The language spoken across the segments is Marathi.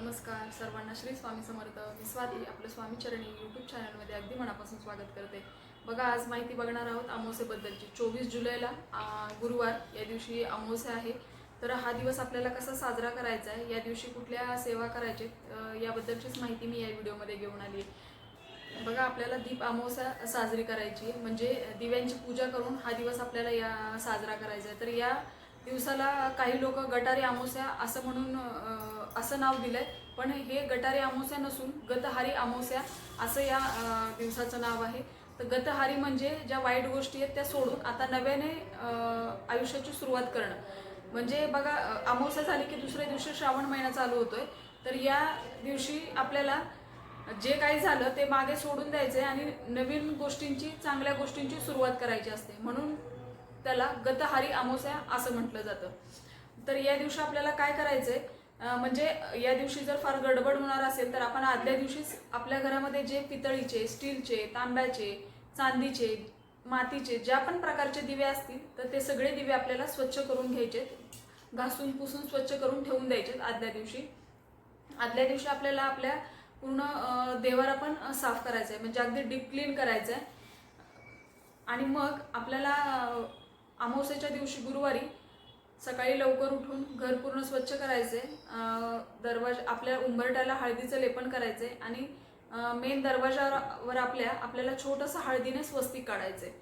नमस्कार. सर्वांना श्री स्वामी समर्थ. मी स्वाती आपलं स्वामीचरणी यूट्यूब चॅनलमध्ये अगदी मनापासून स्वागत करते. बघा आज माहिती बघणार आहोत अमावस्येबद्दलची. चोवीस जुलैला गुरुवार या दिवशी अमावस्या आहे. तर हा दिवस आपल्याला कसा साजरा करायचा आहे या दिवशी कुठल्या सेवा करायचे याबद्दलचीच माहिती मी या व्हिडिओमध्ये घेऊन आली आहे. बघा आपल्याला दीप अमावस्या साजरी करायची आहे. म्हणजे दिव्यांची पूजा करून हा दिवस आपल्याला या साजरा करायचा आहे. तर या दिवसाला काही लोक गटारी अमावस्या असं म्हणून असं नाव दिलंय. पण हे गटारी अमावस्या नसून गतहारी अमावस्या असं या दिवसाचं नाव आहे. तर गतहारी म्हणजे ज्या वाईट गोष्टी आहेत त्या सोडून आता नव्याने आयुष्याची सुरुवात करणं. म्हणजे बघा अं, अमावस्या झाली की दुसऱ्या दिवशी श्रावण महिना चालू होतोय. तर या दिवशी आपल्याला जे काही झालं ते मागे सोडून द्यायचं आहे आणि नवीन गोष्टींची चांगल्या गोष्टींची सुरुवात करायची असते. म्हणून त्याला गतहारी अमावस्या असं म्हटलं जातं. तर या दिवशी आपल्याला काय करायचंय? म्हणजे या दिवशी जर फार गडबड होणार असेल तर आपण आदल्या दिवशीच आपल्या घरामध्ये जे पितळीचे स्टीलचे तांब्याचे चांदीचे मातीचे ज्या पण प्रकारचे दिवे असतील तर ते सगळे दिवे आपल्याला स्वच्छ करून घ्यायचे घासून पुसून स्वच्छ करून ठेवून द्यायचे आदल्या दिवशी. आदल्या दिवशी आपल्याला आपल्या पूर्ण देवाला पण साफ करायचं आहे म्हणजे अगदी डीप क्लीन करायचं आहे आणि मग आपल्याला अमावस्येच्या दिवशी गुरुवारी सकाळी लवकर उठून घर पूर्ण स्वच्छ करायचे. दरवाज आपल्या उंबरट्याला हळदीचं लेपन करायचे आणि मेन दरवाजावर आपल्या आपल्याला छोटंसं हळदीने स्वस्तिक काढायचे.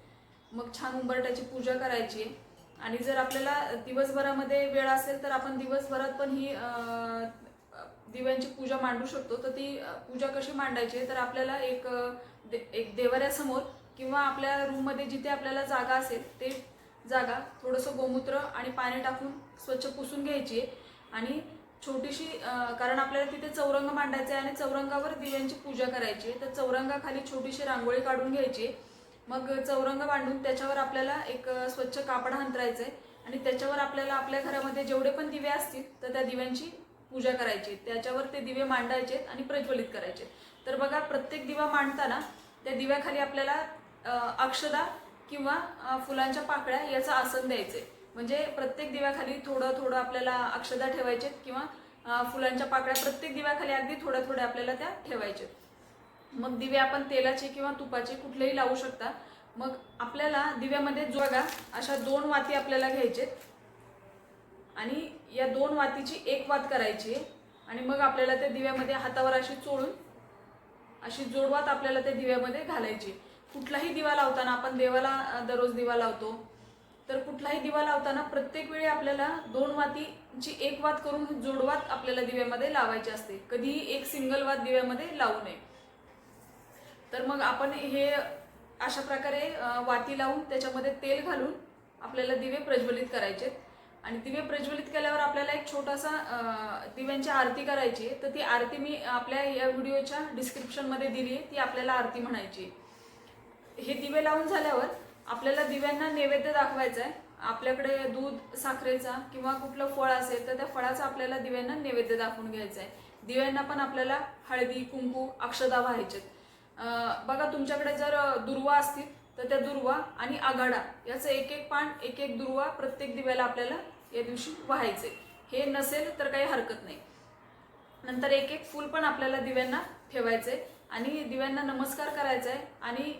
मग छान उंबरट्याची पूजा करायची. आहे आणि जर आपल्याला दिवसभरामध्ये वेळ असेल तर आपण दिवसभरात पण ही दिव्यांची पूजा मांडू शकतो. तर ती पूजा कशी मांडायची आहे? तर आपल्याला एक दे- एक देवाऱ्यासमोर किंवा आपल्या रूममध्ये जिथे आपल्याला जागा असेल ते जागा थोडंसं गोमूत्र आणि पाणी टाकून स्वच्छ पुसून घ्यायची आहे. आणि छोटीशी कारण आपल्याला तिथे चौरंग मांडायचा आहे आणि चौरंगावर दिव्यांची पूजा करायची आहे. तर चौरंगाखाली छोटीशी रांगोळी काढून घ्यायची आहे. मग चौरंग मांडून त्याच्यावर आपल्याला एक स्वच्छ कापड हंतरायचं आहे. आणि त्याच्यावर आपल्याला आपल्या घरामध्ये जेवढे पण दिवे असतील तर त्या दिव्यांची पूजा करायची त्याच्यावर ते दिवे मांडायचे आणि प्रज्वलित करायचे तर बघा प्रत्येक दिवा मांडताना त्या दिव्याखाली आपल्याला अक्षदा किंवा फुलांच्या पाकळ्या याचं आसन द्यायचे म्हणजे प्रत्येक दिव्याखाली थोडं थोडं आपल्याला अक्षदा ठेवायचे किंवा फुलांच्या पाकळ्या प्रत्येक दिव्याखाली अगदी थोड्या थोड्या आपल्याला त्या ठेवायचे मग दिवे आपण तेलाचे किंवा तुपाचे कुठलेही लावू शकता. मग आपल्याला दिव्यामध्ये जो बघा अशा दोन वाती आपल्याला घ्यायचे आणि या दोन वातीची एक वात करायची आहे. आणि मग आपल्याला त्या दिव्यामध्ये हातावर अशी चोळून अशी जोडवात आपल्याला त्या दिव्यामध्ये घालायची कुठलाही दिवा लावताना आपण देवाला दररोज दिवा लावतो तर कुठलाही दिवा लावताना प्रत्येक वेळी आपल्याला दोन वातीची एक वात करून जोडवात आपल्याला दिव्यामध्ये लावायची असते. कधीही एक सिंगल वात दिव्यामध्ये लावू नये. तर मग आपण हे अशा प्रकारे वाती लावून त्याच्यामध्ये तेल घालून आपल्याला दिवे प्रज्वलित करायचे आणि दिवे प्रज्वलित केल्यावर आपल्याला एक छोटासा दिव्यांची आरती करायची आहे. तर ती आरती मी आपल्या या व्हिडिओच्या डिस्क्रिप्शनमध्ये दिली आहे. ती आपल्याला आरती म्हणायची आहे. हे दिवे लावून झाल्यावर आपल्याला दिव्यांना नैवेद्य दाखवायचा आहे आपल्याकडे दूध साखरेचा किंवा कुठलं फळ असेल तर त्या फळाचा आपल्याला दिव्यांना नैवेद्य दाखवून घ्यायचा आहे दिव्यांना पण आपल्याला हळदी कुंकू अक्षदा व्हायचे बघा तुमच्याकडे जर दुर्वा असतील तर त्या दुर्वा आणि आघाडा याचं एक एक पान एक एक दुर्वा प्रत्येक दिव्याला आपल्याला या दिवशी व्हायचे हे नसेल तर काही हरकत नाही. नंतर एक एक फूल पण आपल्याला दिव्यांना ठेवायचे आणि दिव्यांना नमस्कार करायचा आहे आणि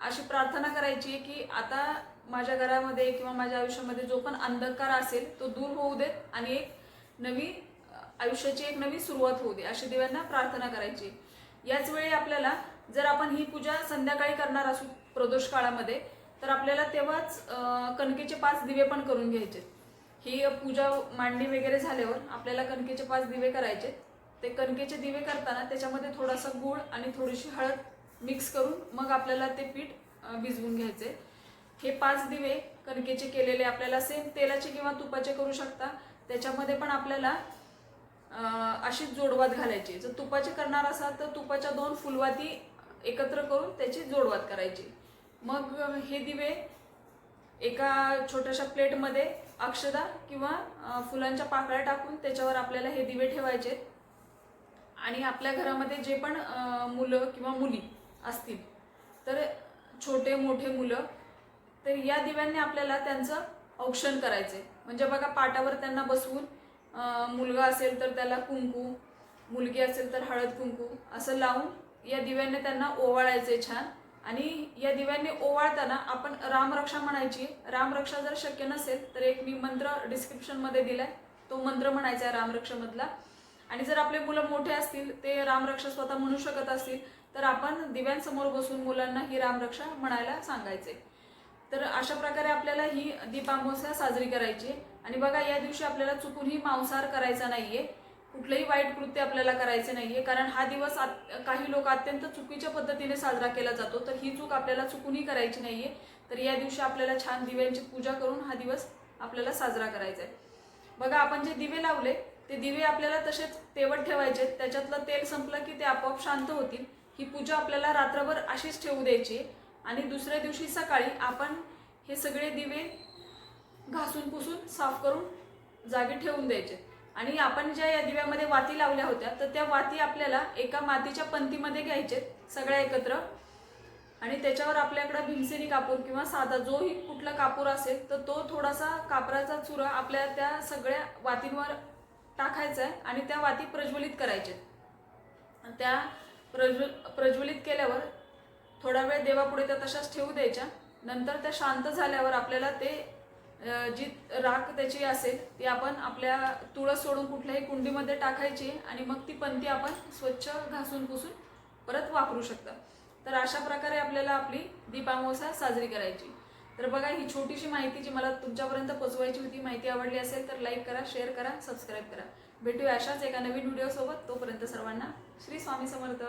अशी प्रार्थना करायची आहे की आता माझ्या घरामध्ये किंवा माझ्या आयुष्यामध्ये जो पण अंधकार असेल तो दूर होऊ देत आणि एक नवी आयुष्याची एक नवी सुरुवात होऊ दे अशी दिव्यांना प्रार्थना करायची. याच वेळी आपल्याला जर आपण ही पूजा संध्याकाळी करणार असू प्रदोष काळामध्ये तर आपल्याला तेव्हाच कणकेचे पाच दिवे पण करून घ्यायचे. ही पूजा मांडणी वगैरे झाल्यावर आपल्याला कणकेचे पाच दिवे करायचे. ते कणकेचे दिवे करताना त्याच्यामध्ये थोडासा गूळ आणि थोडीशी हळद मिक्स करून मग आपल्याला ते पीठ भिजवून घ्यायचे. हे पाच दिवे कणकेचे केलेले आपल्याला सेम तेलाचे किंवा तुपाचे करू शकता. त्याच्यामध्ये पण आपल्याला अशी अशीच जोडवात घालायची. जर तुपाचे करणार असाल तर तुपाच्या दोन फुलवाती एकत्र करून त्याची जोडवात करायची. मग हे दिवे एका छोट्याशा प्लेटमध्ये अक्षदा किंवा फुलांच्या पाकळ्या टाकून त्याच्यावर आपल्याला हे दिवे ठेवायचे. आणि आपल्या घरामध्ये जे पण मुलं किंवा मुली असतील. तर छोटे मोठे मुलं तर या दिव्यांनी आपल्याला त्यांचं औक्षण करायचे म्हणजे बघा पाटावर त्यांना बसवून मुलगा असेल तर त्याला कुंकू मुलगी असेल तर हळद कुंकू असं लावून या दिव्यांनी त्यांना ओवाळायचे छान. आणि या दिव्यांनी ओवाळताना आपण रामरक्षा म्हणायची. रामरक्षा जर शक्य नसेल तर एक मी मंत्र डिस्क्रिप्शनमध्ये दिलाय. तो मंत्र म्हणायचा आहे रामरक्षामधला आणि जर आपले मुलं मोठे असतील ते रामरक्षा स्वतः म्हणू शकत असतील. तर आपण दिव्यांसमोर बसून मुलांना ही रामरक्षा म्हणायला सांगायचे. तर अशा प्रकारे आपल्याला ही दीपामावस्या साजरी करायची आहे. आणि बघा या दिवशी आपल्याला चुकूनही मांसाहार करायचा नाहीये. कुठलंही वाईट कृत्य आपल्याला करायचे नाहीये. कारण हा दिवस आत- काही लोक अत्यंत चुकीच्या पद्धतीने साजरा केला जातो. तर ही चूक आपल्याला चुकूनही करायची नाहीये. तर या दिवशी आपल्याला छान दिव्यांची पूजा करून हा दिवस आपल्याला साजरा करायचा आहे. बघा आपण जे दिवे लावले ते दिवे आपल्याला तसेच तेवत ठेवायचे त्याच्यातलं तेल संपलं की ते आपोआप शांत होतील. ही पूजा आपल्याला रात्रभर अशीच ठेवू द्यायची आणि दुसऱ्या दिवशी सकाळी आपण हे सगळे दिवे घासून पुसून साफ करून जागी ठेवून द्यायचे. आणि आपण ज्या या दिव्यामध्ये वाती लावल्या होत्या तर त्या वाती आपल्याला एका मातीच्या पंतीमध्ये घ्यायचे सगळ्या एकत्र. आणि त्याच्यावर आपल्याकडं भीमसेनी कापूर किंवा साधा जोही कुठला कापूर असेल तर तो थोडासा कापराचा चुरा आपल्या त्या सगळ्या वातींवर टाकायचा आहे आणि त्या वाती प्रज्वलित करायच्या त्या प्रज्वल प्रज्वलित केल्यावर थोडा वेळ देवापुढे त्या तशाच ठेवू द्यायच्या. नंतर त्या शांत झाल्यावर आपल्याला ते जी राख त्याची असेल ती आपण आपल्या तुळस सोडून कुठल्याही कुंडीमध्ये टाकायची आणि मग ती पंथी आपण स्वच्छ घासून पुसून परत वापरू शकता. तर अशा प्रकारे आपल्याला आपली दीपामोसा साजरी करायची. तर बघा ही छोटीशी माहिती जी मला तुमच्यापर्यंत पोचवायची होती माहिती आवडली असेल तर लाईक करा शेअर करा सबस्क्राईब करा. भेटूया अशाच एका नवीन व्हिडिओसोबत तोपर्यंत सर्वांना श्री स्वामी समर्थ.